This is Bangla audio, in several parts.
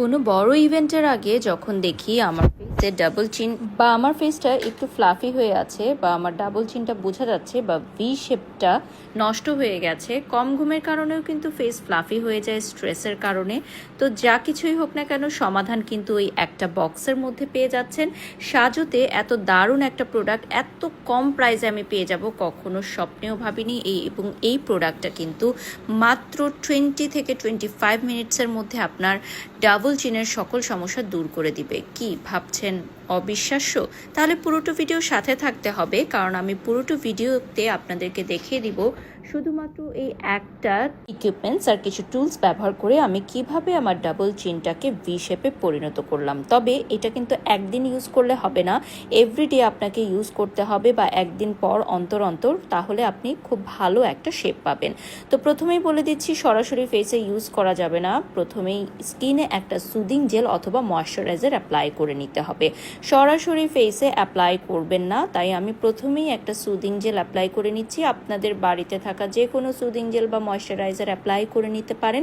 কোনো বড় ইভেন্টের আগে যখন দেখি আমার ফেসে ডাবল চিন বা আমার ফেসটা একটু ফ্লাফি হয়ে আছে বা আমার ডাবল চিনটা বোঝা যাচ্ছে বা ভি শেপটা নষ্ট হয়ে গেছে, কম ঘুমের কারণেও কিন্তু ফেস ফ্লাফি হয়ে যায় স্ট্রেসের কারণে। তো যা কিছুই হোক না কেন সমাধান কিন্তু ওই একটা বক্সের মধ্যে পেয়ে যাচ্ছেন। সাজতে এত দারুণ একটা প্রোডাক্ট এত কম প্রাইসে আমি পেয়ে যাব কখনো স্বপ্নেও ভাবিনি। এই এবং এই প্রোডাক্টটা কিন্তু মাত্র টোয়েন্টি থেকে টোয়েন্টি ফাইভ মিনিটসের মধ্যে আপনার ডাবল চিনের সকল সমস্যা দূর করে দিবে। কি ভাবছেন? অবিশ্বাস্য? তাহলে পুরোটো ভিডিও সাথে থাকতে হবে, কারণ আমি পুরোটো ভিডিওতে আপনাদেরকে দেখিয়ে দিব শুধুমাত্র এই একটা ইকুইপমেন্টস আর কিছু টুলস ব্যবহার করে আমি কীভাবে আমার ডাবল চিনটাকে ভি শেপে পরিণত করলাম। তবে এটা কিন্তু একদিন ইউজ করলে হবে না। এভরিডে আপনাকে ইউজ করতে হবে বা একদিন পর, অন্তর অন্তর, তাহলে আপনি খুব ভালো একটা শেপ পাবেন। তো প্রথমেই বলে দিচ্ছি, সরাসরি ফেসে ইউজ করা যাবে না। প্রথমেই স্কিনে একটা সুদিং জেল অথবা ময়শ্চারাইজার অ্যাপ্লাই করে নিতে হবে। সরাসরি ফেসে অ্যাপ্লাই করবেন না। তাই আমি প্রথমেই একটা সুদিং জেল অ্যাপ্লাই করে নিচ্ছি। আপনাদের বাড়িতে থাকা যে কোনো সুদিং জেল বা ময়শ্চারাইজার অ্যাপ্লাই করে নিতে পারেন।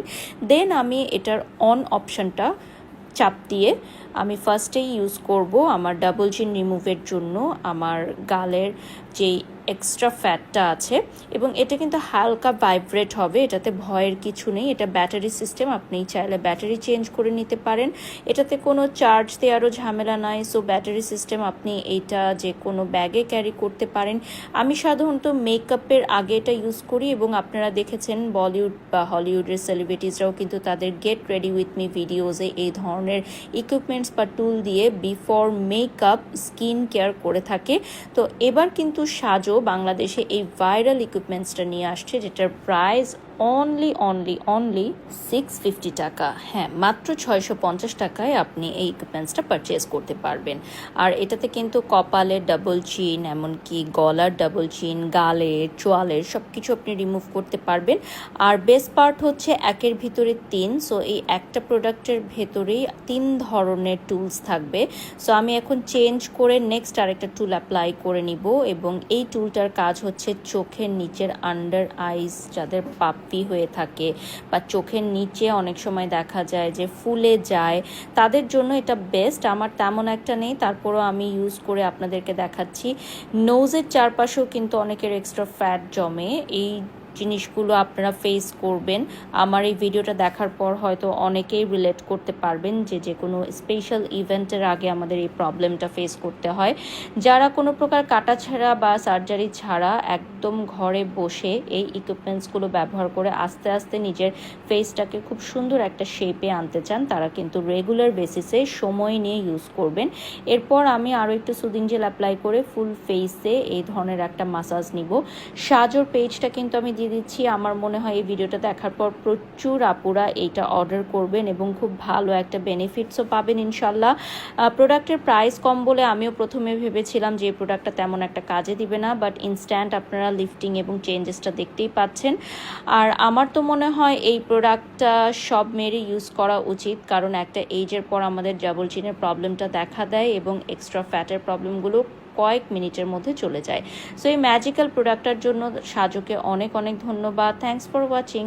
দেন আমি এটার অন অপশনটা চাপ দিয়ে আমি ফার্স্টেই ইউজ করব আমার ডাবল চিন রিমুভের জন্য আমার গালের যেই এক্সট্রা ফ্যাটটা আছে এবং এটা কিন্তু হালকা ভাইব্রেট হবে, এটাতে ভয়ের কিছু নেই, এটা ব্যাটারি সিস্টেম আপনি চাইলে ব্যাটারি চেঞ্জ করে নিতে পারেন। এটাতে কোনো চার্জ দেওয়ারও ঝামেলা নাই সো ব্যাটারি সিস্টেম আপনি এইটা যে কোনো ব্যাগে ক্যারি করতে পারেন। আমি সাধারণত মেকআপের আগে এটা ইউজ করি এবং আপনারা দেখেছেন বলিউড বা হলিউডের সেলিব্রিটিসরাও কিন্তু তাদের গেট রেডি উইথ মি ভিডিওজে এই ধরনের ইকুইপমেন্টস বা টুল দিয়ে বিফোর মেকআপ স্কিন কেয়ার করে থাকে। তো এবার কিন্তু সাজো বাংলাদেশে এই ভাইরাল ইকুইপমেন্টসটা নিয়ে আসছে, যেটার price only only only six fifty টাকা। হ্যাঁ মাত্র ছয়শো পঞ্চাশ টাকায় আপনি এই ইকুইপমেন্টসটা পারচেস করতে পারবেন। আর এটাতে কিন্তু কপালের ডাবল চিন এমনকি গলার ডাবল চিন গালের চোয়ালের সব কিছু আপনি রিমুভ করতে পারবেন। আর বেস্ট পার্ট হচ্ছে একের ভিতরে তিন সো এই একটা প্রোডাক্টের ভেতরেই তিন ধরনের টুলস থাকবে। সো আমি এখন চেঞ্জ করে নেক্সট আরেকটা টুল অ্যাপ্লাই করে নিব এবং এই টুলটার কাজ হচ্ছে চোখের নিচের আন্ডার আইস যাদের পাপ্পি হয়ে থাকে বা চোখের নিচে অনেক সময় দেখা যায় যে ফুলে যায়, তাদের জন্য এটা বেস্ট আমার তেমন একটা নেই, তারপরও আমি ইউজ করে আপনাদেরকে দেখাচ্ছি। নোজের চারপাশেও কিন্তু অনেকের এক্সট্রা ফ্যাট জমে। এই জিনিসগুলো আপনারা ফেস করবেন। আমার এই ভিডিওটা দেখার পর হয়তো অনেকেই রিলেট করতে পারবেন যে যে কোনো স্পেশাল ইভেন্টের আগে আমাদের এই প্রবলেমটা ফেস করতে হয়। যারা কোনো প্রকার কাটা ছাড়া বা সার্জারি ছাড়া একদম ঘরে বসে এই ইকুইপমেন্টসগুলো ব্যবহার করে আস্তে আস্তে নিজের ফেসটাকে খুব সুন্দর একটা শেপে আনতে চান, তারা কিন্তু রেগুলার বেসিসে সময় নিয়ে ইউজ করবেন। এরপর আমি আরও একটু সুদিং জেল অ্যাপ্লাই করে ফুল ফেসে এই ধরনের একটা মাসাজ নিব। সাজোর পেজটা কিন্তু আমি দিয়ে দিচ্ছি। আমার মনে হয় এই ভিডিওটা দেখার পর প্রচুর আপুরা এইটা অর্ডার করবেন এবং খুব ভালো একটা বেনিফিটসও পাবেন ইনশাল্লাহ। প্রোডাক্টের প্রাইস কম বলে আমিও প্রথমে ভেবেছিলাম যে এই প্রোডাক্টটা তেমন একটা কাজে দিবে না বাট ইনস্ট্যান্ট আপনারা লিফটিং এবং চেঞ্জেসটা দেখতেই পাচ্ছেন। আর আমার তো মনে হয় এই প্রোডাক্টটা সব মেয়েরই ইউজ করা উচিত, কারণ একটা এইজের পর আমাদের ডাবল প্রবলেমটা দেখা দেয় এবং এক্সট্রা ফ্যাটের প্রবলেমগুলো কয়েক মিনিটের মধ্যে চলে যায়। সো এই ম্যাজিক্যাল প্রোডাক্টটার জন্য সাজুকে অনেক অনেক ধন্যবাদ। Thanks for watching